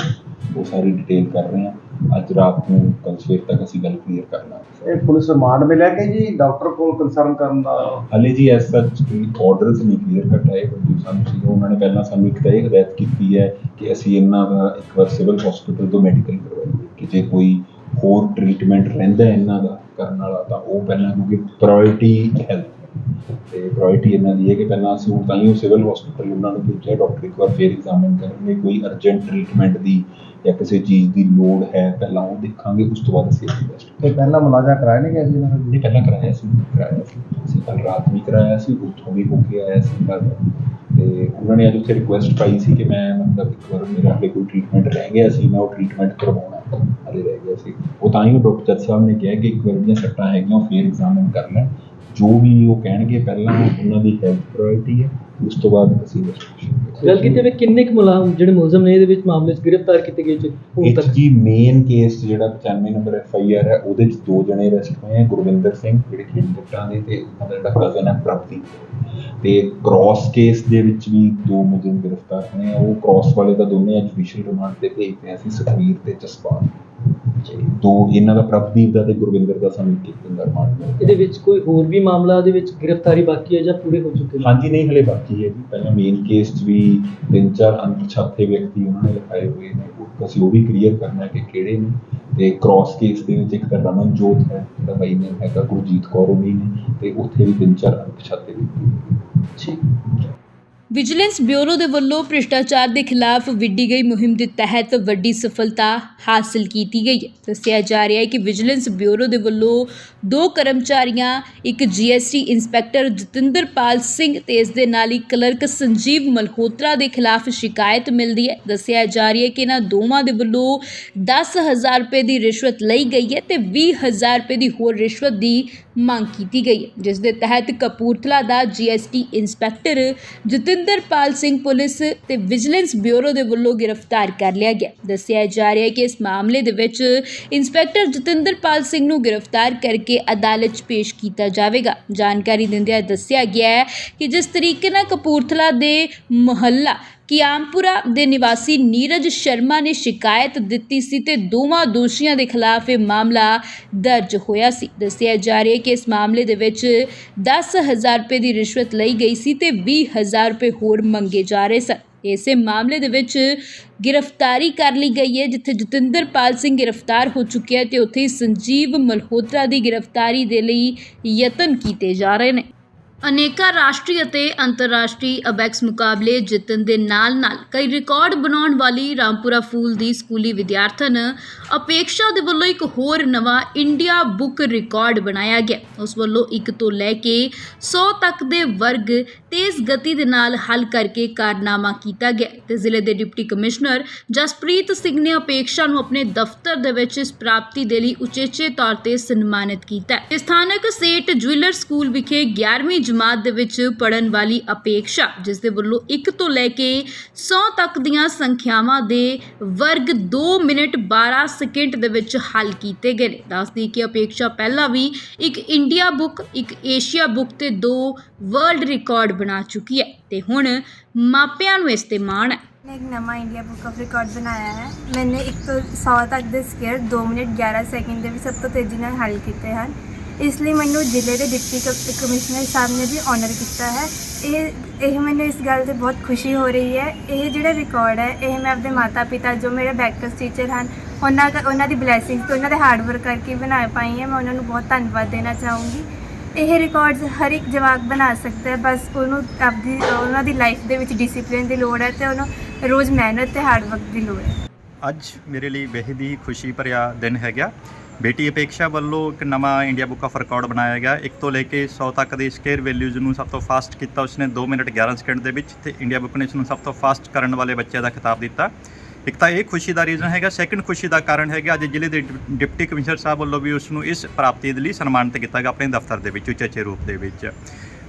E: ਉਹ ਸਾਰੀ ਡਿਟੇਲ ਕਰ ਰਹੇ ਹਾਂ। ਅੱਜ ਰਾਤ ਨੂੰ ਕੱਲ ਸਵੇਰ ਤੱਕ ਅਸੀਂ ਗੱਲ ਕਲੀਅਰ ਕਰਨਾ
G: ਇਹ ਪੁਲਿਸ ਰਿਮਾਂਡ ਮਿਲਿਆ ਕਿ ਜੀ ਡਾਕਟਰ ਕੋਲ ਕੰਸਰਨ ਕਰਨ ਦਾ?
E: ਹਲੇ ਜੀ ਐਸ ਸੱਚ ਕੋਈ ਆਰਡਰਸ ਨਹੀਂ ਕਲੀਅਰ ਕੱਟ ਆਏ ਪਰ ਜੋ ਸਾਨੂੰ ਸੀ ਉਹਨਾਂ ਨੇ ਪਹਿਲਾਂ ਸਾਨੂੰ ਇੱਕ ਤਾਂ ਇਹ ਹਦਾਇਤ ਕੀਤੀ ਹੈ ਕਿ ਅਸੀਂ ਇਹਨਾਂ ਦਾ ਇੱਕ ਵਾਰ ਸਿਵਲ ਹਸਪੀਟਲ ਤੋਂ ਮੈਡੀਕਲ ਕਰਵਾਈਏ ਕਿ ਜੇ ਕੋਈ ਹੋਰ ਟ੍ਰੀਟਮੈਂਟ ਰਹਿੰਦਾ ਇਹਨਾਂ ਦਾ ਕਰਨ ਵਾਲਾ ਤਾਂ ਉਹ ਪਹਿਲਾਂ ਕਿਉਂਕਿ ਪ੍ਰਾਇੋਰਟੀ ਹੈਲਥ ਤੇ ਪ੍ਰਾਇੋਰਟੀ ਇਹਨਾਂ ਦੀ ਹੈ ਕਿ ਪਹਿਲਾਂ ਅਸੀਂ ਹੁਣ ਤਾਂ ਹੀ ਸਿਵਲ ਹਸਪੀਟਲ ਉਹਨਾਂ ਨੂੰ ਭੇਜਿਆ ਡਾਕਟਰ ਇੱਕ ਵਾਰ ਫੇਰ ਐਗਜ਼ਾਮਿਨ ਕਰਨਗੇ ਕੋਈ ਅਰਜੈਂਟ ਟ੍ਰੀਟਮੈਂਟ ਦੀ ਜਾਂ ਕਿਸੇ ਚੀਜ਼ ਦੀ ਲੋੜ ਹੈ ਪਹਿਲਾਂ ਉਹ ਦੇਖਾਂਗੇ ਉਸ ਤੋਂ ਬਾਅਦ ਅਸੀਂ ਇਨਵੈਸਟ
G: ਤੇ ਪਹਿਲਾਂ ਮੁਲਾਜ਼ਾ ਕਰਾਇਆ ਨਹੀਂ ਗਿਆ ਸੀ ਇਹਨਾਂ ਦਾ
E: ਨਹੀਂ ਪਹਿਲਾਂ ਕਰਾਇਆ ਸੀ ਕਰਾਇਆ ਸੀ। ਅਸੀਂ ਕੱਲ ਰਾਤ ਵੀ ਕਰਾਇਆ ਸੀ ਉੱਥੋਂ ਵੀ ਹੋ ਕੇ ਆਇਆ ਸੀ ਕੱਲ ਤੇ ਉਹਨਾਂ ਨੇ ਅੱਜ ਉੱਥੇ ਰਿਕੁਐਸਟ ਪਾਈ ਸੀ ਕਿ ਮੈਂ ਮਤਲਬ ਇੱਕ ਵਾਰ ਮੇਰਾ ਹਲੇ ਕੋਈ ਟ੍ਰੀਟਮੈਂਟ ਰਹਿ ਗਿਆ ਸੀ ਮੈਂ ਉਹ ਟ੍ਰੀਟਮੈਂਟ ਕਰਵਾਉਣਾ ਹਲੇ ਰਹਿ ਗਿਆ ਸੀ। ਉਹ ਤਾਂ ਹੀ ਉਹ ਡਾਕਟਰ ਜੱਜ ਸਾਹਿਬ ਨੇ ਕਿਹਾ ਕਿ ਇੱਕ ਵਾਰ ਦੀਆਂ ਸੱਟਾਂ ਹੈਗੀਆਂ, ਉਹ ਫੇਰ ਐਗਜ਼ਾਮਿਨ ਕਰ ਲੈਣ। ਜੋ ਵੀ ਉਹ ਕਹਿਣਗੇ, ਪਹਿਲਾਂ ਉਹਨਾਂ ਦੀ ਹੈਲਥ ਪ੍ਰਾਇੋਰਟੀ ਹੈ। ਉਸ ਤੋਂ ਬਾਅਦ ਅਸੀਂ
F: ਗੱਲ ਕੀਤੀ ਜਾਵੇ ਕਿੰਨੇ ਕੁ ਮੁਲਾਜ਼ਮ ਜਿਹੜੇ ਮੁਲਜ਼ਮ ਨੇ ਇਹਦੇ ਵਿੱਚ ਮਾਮਲੇ 'ਚ ਗ੍ਰਿਫਤਾਰ ਕੀਤੇ ਗਏ ਜੀ ਹੁਣ
E: ਇੱਕ
F: ਤੱਕ?
E: ਜੀ ਮੇਨ ਕੇਸ ਜਿਹੜਾ 95 ਨੰਬਰ ਐਫ ਆਈ ਆਰ ਹੈ ਉਹਦੇ ਚ ਦੋ ਜਣੇ ਅਰੈਸਟ ਹੋਏ ਆ ਗੁਰਵਿੰਦਰ ਸਿੰਘ ਜਿਹੜੇ ਖੇਡ ਜੱਟਾਂ ਦੇ ਤੇ ਉਹਨਾਂ ਦਾ ਜਿਹੜਾ ਕਜ਼ਨ ਹੈ ਪ੍ਰਭਦੀਪ। ਤੇ ਕ੍ਰਾਸ ਕੇਸ ਦੇ ਵਿੱਚ ਵੀ ਦੋ ਮੁਲਜ਼ਮ ਗ੍ਰਿਫਤਾਰ ਹੋਏ ਆ ਉਹ ਕ੍ਰਾਸ ਵਾਲੇ ਦਾ ਦੋਨੇ ਜੁਡੀਸ਼ੀਅਲ ਰਿਮਾਂਡ ਤੇ ਭੇਜਦੇ ਆ ਅਸੀਂ ਸੁਖਵੀਰ ਤੇ ਜਸਪਾਲ। ਤੇ ਦੋ ਇਹਨਾਂ ਦਾ ਪ੍ਰਭਦੀਪ ਦਾ ਤੇ ਗੁਰਵਿੰਦਰ ਦਾ ਸਾਨੂੰ ਇੱਕ ਦਿਨ ਦਾ ਰਿਮਾਂਡ ਮਿਲਿਆ।
F: ਇਹਦੇ ਵਿੱਚ ਕੋਈ ਹੋਰ ਵੀ ਮਾਮਲਾ ਦੇ ਵਿੱਚ ਗ੍ਰਿਫਤਾਰੀ ਬਾਕੀ ਹੈ ਜਾਂ ਪੂਰੇ ਹੋ ਚੁੱਕੇ ਨੇ?
E: ਹਾਂਜੀ ਨਹੀਂ ਹਲੇ ਬਾਕੀ ਹੈ ਜੀ। ਪਹਿਲਾਂ ਮੇਨ ਕੇਸ 'ਚ ਵੀ ਤਿੰਨ ਚਾਰ ਅਣਪਛਾਤੇ ਵਿਅਕਤੀ ਉਹਨਾਂ ਨੇ ਲਿਖਾਏ ਹੋਏ ਨੇ। ਉਹ ਅਸੀਂ ਉਹ ਵੀ ਕਲੀਅਰ ਕਰਨਾ ਹੈ ਕਿ ਕਿਹੜੇ ਨੇ। ਤੇ ਕ੍ਰਾਸ ਕੇਸ ਦੇ ਵਿੱਚ ਇੱਕ ਤਾਂ ਰਮਨਜੋਤ ਹੈ ਜਿਹੜਾ ਬਾਈ ਨੇ ਹੈਗਾ ਗੁਰਜੀਤ ਕੌਰ ਉਹ ਵੀ ਨੇ। ਤੇ ਉੱਥੇ ਵੀ ਤਿੰਨ ਚਾਰ ਅਣਪਛਾਤੇ ਵਿਅਕਤੀ
F: ਠੀਕ।
B: ਵਿਜੀਲੈਂਸ ਬਿਊਰੋ ਦੇ ਵੱਲੋਂ ਭ੍ਰਿਸ਼ਟਾਚਾਰ ਦੇ ਖਿਲਾਫ ਵਿੱਢੀ ਗਈ ਮੁਹਿੰਮ ਦੇ ਤਹਿਤ ਵੱਡੀ ਸਫਲਤਾ ਹਾਸਲ ਕੀਤੀ ਗਈ ਹੈ। ਦੱਸਿਆ ਜਾ ਰਿਹਾ ਹੈ ਕਿ ਵਿਜੀਲੈਂਸ ਬਿਊਰੋ ਦੇ ਵੱਲੋਂ ਦੋ ਕਰਮਚਾਰੀਆਂ, ਇੱਕ ਜੀਐਸਟੀ ਇੰਸਪੈਕਟਰ ਜਤਿੰਦਰਪਾਲ ਸਿੰਘ ਤੇ ਇਸ ਦੇ ਨਾਲ ਹੀ ਕਲਰਕ ਸੰਜੀਵ ਮਲਹੋਤਰਾ ਦੇ ਖਿਲਾਫ ਸ਼ਿਕਾਇਤ ਮਿਲਦੀ ਹੈ। ਦੱਸਿਆ ਜਾ ਰਿਹਾ ਹੈ ਕਿ ਇਹਨਾਂ ਦੋਵਾਂ ਦੇ ਵੱਲੋਂ 10000 ਰੁਪਏ ਦੀ ਰਿਸ਼ਵਤ ਲਈ ਗਈ ਹੈ ਤੇ 20000 ਰੁਪਏ ਦੀ ਹੋਰ ਰਿਸ਼ਵਤ ਦੀ ਮੰਗ ਕੀਤੀ ਗਈ ਹੈ, ਜਿਸ ਦੇ ਤਹਿਤ ਕਪੂਰਥਲਾ ਦਾ GST inspector Jatinderpal Singh police ਤੇ ਵਿਜੀਲੈਂਸ ਬਿਊਰੋ ਦੇ ਵੱਲੋਂ ਗ੍ਰਿਫਤਾਰ ਕਰ ਲਿਆ ਗਿਆ। ਦੱਸਿਆ ਜਾ ਰਿਹਾ ਹੈ ਕਿ ਇਸ ਮਾਮਲੇ ਦੇ ਵਿੱਚ ਇੰਸਪੈਕਟਰ ਜਤਿੰਦਰਪਾਲ ਸਿੰਘ ਨੂੰ ਗ੍ਰਿਫਤਾਰ ਕਰਕੇ ਅਦਾਲਤ 'ਚ ਪੇਸ਼ ਕੀਤਾ ਜਾਵੇਗਾ। ਜਾਣਕਾਰੀ ਦਿੰਦਿਆਂ ਦੱਸਿਆ ਗਿਆ ਹੈ ਕਿ ਜਿਸ ਤਰੀਕੇ ਨਾਲ ਕਪੂਰਥਲਾ ਦੇ ਮੁਹੱਲਾ ਕਿਆਮਪੁਰਾ ਦੇ ਨਿਵਾਸੀ ਨੀਰਜ ਸ਼ਰਮਾ ਨੇ ਸ਼ਿਕਾਇਤ ਦਿੱਤੀ ਸੀ ਤੇ ਦੋਵਾਂ ਦੋਸ਼ੀਆਂ ਦੇ ਖਿਲਾਫ ਇਹ ਮਾਮਲਾ ਦਰਜ ਹੋਇਆ ਸੀ। ਦੱਸਿਆ ਜਾ ਰਿਹਾ ਹੈ ਕਿ ਇਸ ਮਾਮਲੇ ਦੇ ਵਿੱਚ 10000 ਰੁਪਏ ਦੀ ਰਿਸ਼ਵਤ ਲਈ ਗਈ ਸੀ ਤੇ 20000 ਰੁਪਏ ਹੋਰ ਮੰਗੇ ਜਾ ਰਹੇ ਸਨ। ਇਸੇ ਮਾਮਲੇ ਦੇ ਵਿੱਚ ਗ੍ਰਿਫਤਾਰੀ ਕਰ ਲਈ ਗਈ ਹੈ, ਜਿੱਥੇ ਜਤਿੰਦਰਪਾਲ ਸਿੰਘ ਗ੍ਰਿਫਤਾਰ ਹੋ ਚੁੱਕਿਆ ਹੈ ਤੇ ਉੱਥੇ ਹੀ ਸੰਜੀਵ ਮਲਹੋਤਰਾ ਦੀ ਗ੍ਰਿਫਤਾਰੀ ਦੇ ਲਈ ਯਤਨ ਕੀਤੇ ਜਾ ਰਹੇ ਨੇ। ਅਨੇਕਾਂ ਰਾਸ਼ਟਰੀ ਅਤੇ ਅੰਤਰਰਾਸ਼ਟਰੀ ਅਬੈਕਸ ਮੁਕਾਬਲੇ ਜਿੱਤਣ ਦੇ ਨਾਲ-ਨਾਲ ਕਈ ਰਿਕਾਰਡ ਬਣਾਉਣ ਵਾਲੀ ਰਾਮਪੁਰਾ ਫੂਲ ਦੀ ਸਕੂਲੀ ਵਿਦਿਆਰਥਣ ਅਪੇਕਸ਼ਾ ਦੇ ਵੱਲੋਂ ਇੱਕ ਹੋਰ ਨਵਾਂ ਇੰਡੀਆ ਬੁੱਕ ਰਿਕਾਰਡ ਬਣਾਇਆ ਗਿਆ। ਉਸ ਵੱਲੋਂ ਇੱਕ ਤੋਂ ਲੈ ਕੇ 100 ਤੱਕ ਦੇ ਵਰਗ ਤੇਜ਼ ਗਤੀ ਦੇ ਨਾਲ ਹੱਲ ਕਰਕੇ ਕਾਰਨਾਮਾ ਕੀਤਾ ਗਿਆ ਤੇ ਜ਼ਿਲ੍ਹੇ ਦੇ ਡਿਪਟੀ ਕਮਿਸ਼ਨਰ ਜਸਪ੍ਰੀਤ ਸਿੰਘ ਨੇ ਅਪੇਕਸ਼ਾ ਨੂੰ ਆਪਣੇ ਦਫ਼ਤਰ ਦੇ ਵਿੱਚ ਇਸ ਪ੍ਰਾਪਤੀ ਦੇ ਲਈ ਉਚੇਚੇ ਤੌਰ ਤੇ ਸਨਮਾਨਿਤ ਕੀਤਾ ਹੈ। ਸਥਾਨਕ ਸੇਟ ਜੁਐਲਰ ਸਕੂਲ ਵਿਖੇ 11ਵੀਂ ਜਮਾਤ ਦੇ ਵਿੱਚ ਪੜਨ ਵਾਲੀ ਅਪੇਕਸ਼ਾ, ਜਿਸ ਦੇ ਵੱਲੋਂ 1 ਤੋਂ ਲੈ ਕੇ 100 ਤੱਕ ਦੀਆਂ ਸੰਖਿਆਵਾਂ ਦੇ ਵਰਗ 2 ਮਿੰਟ 12 ਸਕਿੰਟ ਦੇ ਵਿੱਚ ਹੱਲ ਕੀਤੇ ਗਏ ਨੇ ਦੱਸਦੀ ਕਿ ਅਪੇਕਸ਼ਾ ਪਹਿਲਾਂ ਵੀ ਇੱਕ ਇੰਡੀਆ ਬੁੱਕ, ਇੱਕ ਏਸ਼ੀਆ ਬੁੱਕ ਤੇ ਦੋ ਵਰਲਡ ਰਿਕਾਰਡ ਬਣਾ ਚੁੱਕੀ ਹੈ ਤੇ ਹੁਣ ਮਾਪਿਆਂ ਨੂੰ ਇਸ ਤੇ ਮਾਣ ਹੈ।
H: ਨੇ ਇੱਕ ਨਵਾਂ ਇੰਡੀਆ ਬੁੱਕ ਆਫ ਰਿਕਾਰਡ ਬਣਾਇਆ ਹੈ। ਮੈंने ਇੱਕ ਤੋਂ 100 ਤੱਕ ਦੇ ਸਕੇਅਰ 2 ਮਿੰਟ 11 ਸੈਕਿੰਡ ਦੇ ਵਿੱਚ ਸਭ ਤੋਂ ਤੇਜ਼ੀ ਨਾਲ ਹੱਲ ਕੀਤੇ ਹਨ। ਇਸ ਲਈ ਮੈਨੂੰ ਜ਼ਿਲ੍ਹੇ ਦੇ ਡਿਪਟੀ ਕ- ਕਮਿਸ਼ਨਰ ਸਾਹਿਬ ਨੇ ਵੀ ਆਨਰ ਕੀਤਾ ਹੈ। ਇਹ ਇਹ ਮੈਨੂੰ ਇਸ ਗੱਲ ਤੇ ਬਹੁਤ ਖੁਸ਼ੀ ਹੋ ਰਹੀ ਹੈ। ਇਹ ਜਿਹੜਾ ਰਿਕਾਰਡ ਹੈ, ਇਹ ਮੈਂ ਆਪਣੇ ਮਾਤਾ ਪਿਤਾ ਜੋ ਮੇਰੇ ਬੈਕਟਸ ਟੀਚਰ ਹਨ, ਉਹਨਾਂ ਦਾ, ਉਹਨਾਂ ਦੀ ਬਲੇਸਿੰਗਸ ਤੋਂ ਉਹਨਾਂ ਦੇ ਹਾਰਡ ਵਰਕ ਕਰਕੇ ਬਣਾ ਪਾਈ ਹੈ। ਮੈਂ ਉਹਨਾਂ ਨੂੰ ਬਹੁਤ ਧੰਨਵਾਦ ਦੇਣਾ ਚਾਹੂੰਗੀ। ਇਹ ਰਿਕਾਰਡਸ ਹਰ ਇੱਕ ਜਵਾਕ ਬਣਾ ਸਕਦਾ ਹੈ, ਬਸ ਉਹਨੂੰ ਆਪਦੀ, ਉਹਨਾਂ ਦੀ ਲਾਈਫ ਦੇ ਵਿੱਚ ਡਿਸਪਲਿਨ ਦੀ ਲੋੜ ਹੈ ਤੇ ਉਹਨੂੰ ਰੋਜ਼ ਮਿਹਨਤ ਤੇ ਹਾਰਡ ਵਰਕ ਦੀ ਲੋੜ ਹੈ।
I: ਅੱਜ ਮੇਰੇ ਲਈ ਬੇਹਦ ਹੀ ਖੁਸ਼ੀ ਭਰਿਆ ਦਿਨ ਹੈਗਾ। ਬੇਟੀ ਅਪੇਕਸ਼ਾ ਵੱਲੋਂ ਇੱਕ ਨਵਾਂ ਇੰਡੀਆ ਬੁੱਕ ਆਫ ਰਿਕਾਰਡ ਬਣਾਇਆ ਗਿਆ। ਇੱਕ ਤੋਂ ਲੈ ਕੇ 100 ਤੱਕ ਦੇ ਸਕੇਅਰ ਵੈਲਿਊਜ਼ ਨੂੰ ਸਭ ਤੋਂ ਫਾਸਟ ਕੀਤਾ ਉਸਨੇ 2 ਮਿੰਟ 11 ਸੈਕਿੰਡ ਦੇ ਵਿੱਚ ਤੇ ਇੰਡੀਆ ਬੁੱਕ ਨੇ ਇਸ ਨੂੰ ਸਭ ਤੋਂ ਫਾਸਟ ਕਰਨ ਵਾਲੇ ਬੱਚੇ ਦਾ ਖਿਤਾਬ ਦਿੱਤਾ। ਇੱਕ ਤਾਂ ਇਹ ਖੁਸ਼ੀ ਦਾ ਰੀਜ਼ਨ ਹੈਗਾ ਸੈਕੰਡ ਖੁਸ਼ੀ ਦਾ ਕਾਰਨ ਹੈਗਾ, ਅੱਜ ਜ਼ਿਲ੍ਹੇ ਦੇ ਡਿਪ- ਡਿਪਟੀ ਕਮਿਸ਼ਨਰ ਸਾਹਿਬ ਵੱਲੋਂ ਵੀ ਉਸ ਨੂੰ ਇਸ ਪ੍ਰਾਪਤੀ ਦੇ ਲਈ ਸਨਮਾਨਿਤ ਕੀਤਾ ਗਿਆ, ਆਪਣੇ ਦਫ਼ਤਰ ਦੇ ਵਿੱਚ, ਉਚੇਚੇ ਰੂਪ ਦੇ ਵਿੱਚ।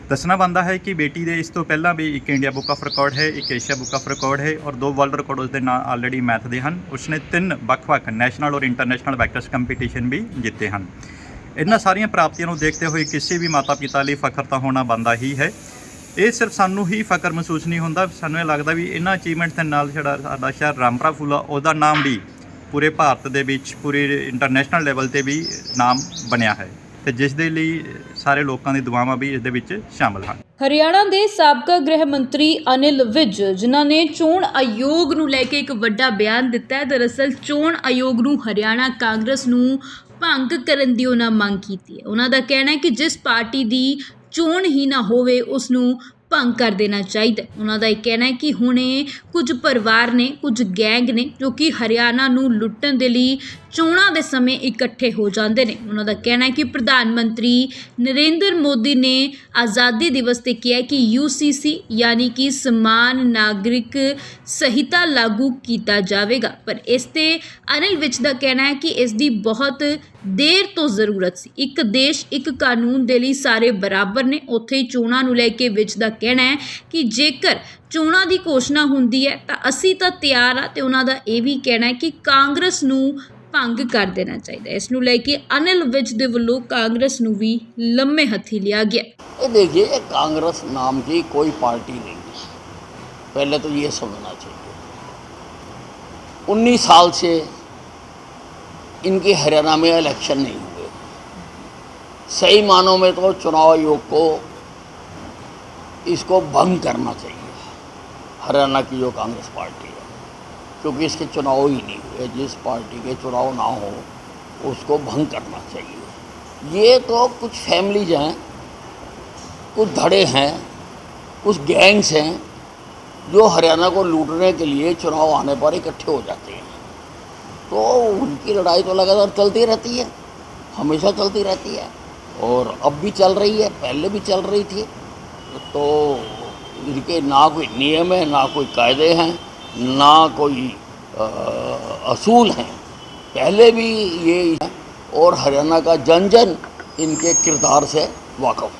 I: ਦੱਸਣਾ ਬੰਦਾ ਹੈ ਕਿ ਬੇਟੀ ਦੇ ਇਸ ਤੋਂ ਪਹਿਲਾਂ ਵੀ ਇੱਕ ਇੰਡੀਆ ਬੁੱਕ ਆਫ ਰਿਕਾਰਡ ਹੈ, ਇੱਕ ਏਸ਼ੀਆ ਬੁੱਕ ਆਫ ਰਿਕਾਰਡ ਹੈ ਔਰ ਦੋ ਵਰਲਡ ਰਿਕਾਰਡ ਉਸ ਦੇ ਨਾਲ ਆਲਰੇਡੀ ਮੈਥ ਦੇ ਹਨ। ਉਸਨੇ ਤਿੰਨ ਵੱਖ-ਵੱਖ ਨੈਸ਼ਨਲ ਔਰ ਇੰਟਰਨੈਸ਼ਨਲ ਵੈਕਟਰਸ ਕੰਪੀਟੀਸ਼ਨ ਵੀ ਜਿੱਤੇ ਹਨ। ਇਹਨਾਂ ਸਾਰੀਆਂ ਪ੍ਰਾਪਤੀਆਂ ਨੂੰ ਦੇਖਦੇ ਹੋਏ ਕਿਸੇ ਵੀ ਮਾਤਾ-ਪਿਤਾ ਲਈ ਫਖਰ ਤਾਂ ਹੋਣਾ ਬੰਦਾ ਹੀ ਹੈ। ਇਹ ਸਿਰਫ ਸਾਨੂੰ ਹੀ ਫਖਰ ਮਹਿਸੂਸ ਨਹੀਂ ਹੁੰਦਾ। ਸਾਨੂੰ ਇਹ ਲੱਗਦਾ ਵੀ ਇਹਨਾਂ ਅਚੀਵਮੈਂਟਸ ਦੇ ਨਾਲ ਜਿਹੜਾ ਸਾਡਾ ਸ਼ਹਿਰ ਰਾਮਪੁਰਾ ਫੂਲਾ, ਉਹਦਾ ਨਾਮ ਵੀ ਪੂਰੇ ਭਾਰਤ ਦੇ ਵਿੱਚ, ਪੂਰੇ ਇੰਟਰਨੈਸ਼ਨਲ ਲੈਵਲ ਤੇ ਵੀ ਨਾਮ ਬਣਿਆ ਹੈ ਤੇ ਜਿਸ ਦੇ ਲਈ ਸਾਰੇ ਲੋਕਾਂ ਦੀ ਦੁਆਵਾਂ ਵੀ ਇਸ ਦੇ ਵਿੱਚ ਸ਼ਾਮਲ ਹਨ।
B: ਹਰਿਆਣਾ ਦੇ ਸਾਬਕਾ ਗ੍ਰਹਿ ਮੰਤਰੀ ਅਨਿਲ ਵਿਜ, ਜਿਨ੍ਹਾਂ ਨੇ ਚੋਣ ਆਯੋਗ ਨੂੰ ਲੈ ਕੇ ਇੱਕ ਵੱਡਾ ਬਿਆਨ ਦਿੱਤਾ ਹੈ, ਦਰਅਸਲ ਚੋਣ ਆਯੋਗ ਨੂੰ ਹਰਿਆਣਾ ਕਾਂਗਰਸ ਨੂੰ ਭੰਗ ਕਰਨ ਦੀ ਉਹਨਾਂ ਮੰਗ ਕੀਤੀ ਹੈ। ਉਹਨਾਂ ਦਾ ਕਹਿਣਾ ਹੈ ਕਿ ਜਿਸ ਪਾਰਟੀ ਦੀ ਚੋਣ ਹੀ ਨਾ ਹੋਵੇ ਉਸ ਨੂੰ ਭੰਗ ਕਰ ਦੇਣਾ ਚਾਹੀਦਾ। ਉਹਨਾਂ ਦਾ ਇਹ ਕਹਿਣਾ ਹੈ ਕਿ ਹੁਣੇ ਕੁਝ ਪਰਿਵਾਰ ਨੇ, ਕੁਝ ਗੈਂਗ ਨੇ ਜੋ ਕਿ ਹਰਿਆਣਾ ਨੂੰ ਲੁੱਟਣ ਦੇ ਲਈ ਚੋਣਾਂ ਦੇ ਸਮੇਂ ਇਕੱਠੇ ਹੋ ਜਾਂਦੇ ਨੇ। ਉਹਨਾਂ ਦਾ ਕਹਿਣਾ ਹੈ ਕਿ ਪ੍ਰਧਾਨ ਮੰਤਰੀ ਨਰਿੰਦਰ ਮੋਦੀ ਨੇ ਆਜ਼ਾਦੀ ਦਿਵਸ ਤੇ ਕਿਹਾ ਕਿ ਯੂਸੀਸੀ ਯਾਨੀ ਕਿ ਸਮਾਨ ਨਾਗਰਿਕ ਸਹਿਤਾ ਲਾਗੂ ਕੀਤਾ ਜਾਵੇਗਾ। ਪਰ ਇਸ ਤੇ ਅਨਿਲ ਵਿਚ ਦਾ ਕਹਿਣਾ ਹੈ ਕਿ ਇਸ ਦੀ ਬਹੁਤ ਦੇਰ ਤੋਂ ਜ਼ਰੂਰਤ ਸੀ। ਇੱਕ ਦੇਸ਼, ਇੱਕ ਕਾਨੂੰਨ ਦੇ ਲਈ ਸਾਰੇ ਬਰਾਬਰ ਨੇ। ਉੱਥੇ ਹੀ ਚੋਣਾਂ ਨੂੰ ਲੈ ਕੇ ਵਿਚ ਦਾ ਕਹਿਣਾ ਹੈ ਕਿ ਜੇਕਰ ਚੋਣਾਂ ਦੀ ਘੋਸ਼ਣਾ ਹੁੰਦੀ ਹੈ ਤਾਂ ਅਸੀਂ ਤਾਂ ਤਿਆਰ ਆ ਤੇ ਉਹਨਾਂ ਦਾ ਇਹ ਵੀ ਕਹਿਣਾ ਹੈ ਕਿ ਕਾਂਗਰਸ ਨੂੰ ਭੰਗ ਕਰ ਦੇਣਾ ਚਾਹੀਦਾ ਹੈ। ਇਸ ਨੂੰ ਲੈ ਕੇ ਅਨਿਲ ਵਿਜ ਦੇ ਵੱਲੋਂ ਕਾਂਗਰਸ ਨੂੰ ਵੀ ਲੰਮੇ ਹੱਥੀ ਲਿਆ ਗਿਆ
J: ये देखिए ये कांग्रेस नाम की कोई पार्टी नहीं है पहले तो ये समझना चाहिए उन्नीस साल से इनके हरियाणा में इलेक्शन नहीं हुए सही मानों में तो चुनाव आयोग को इसको भंग करना चाहिए हरियाणा की जो कांग्रेस पार्टी है क्योंकि इसके चुनाव ही नहीं हुए, जिस पार्टी के चुनाव ना हो, उसको भंग करना चाहिए। ये तो कुछ फैमिलीज़ हैं, कुछ धड़े हैं, कुछ गैंग्स हैं, जो हरियाणा को लूटने के लिए चुनाव आने पर इकट्ठे हो जाते हैं। तो उनकी लड़ाई तो लगातार चलती रहती है, हमेशा चलती रहती है, और अब भी चल रही है, पहले भी चल रही थी। तो इनके ना कोई नियम है, ना कोई कायदे हैं ना कोई अ, असूल हैं पहले भी ये हैं और हरियाणा का जन जन इनके किरदार से वाकफ़ है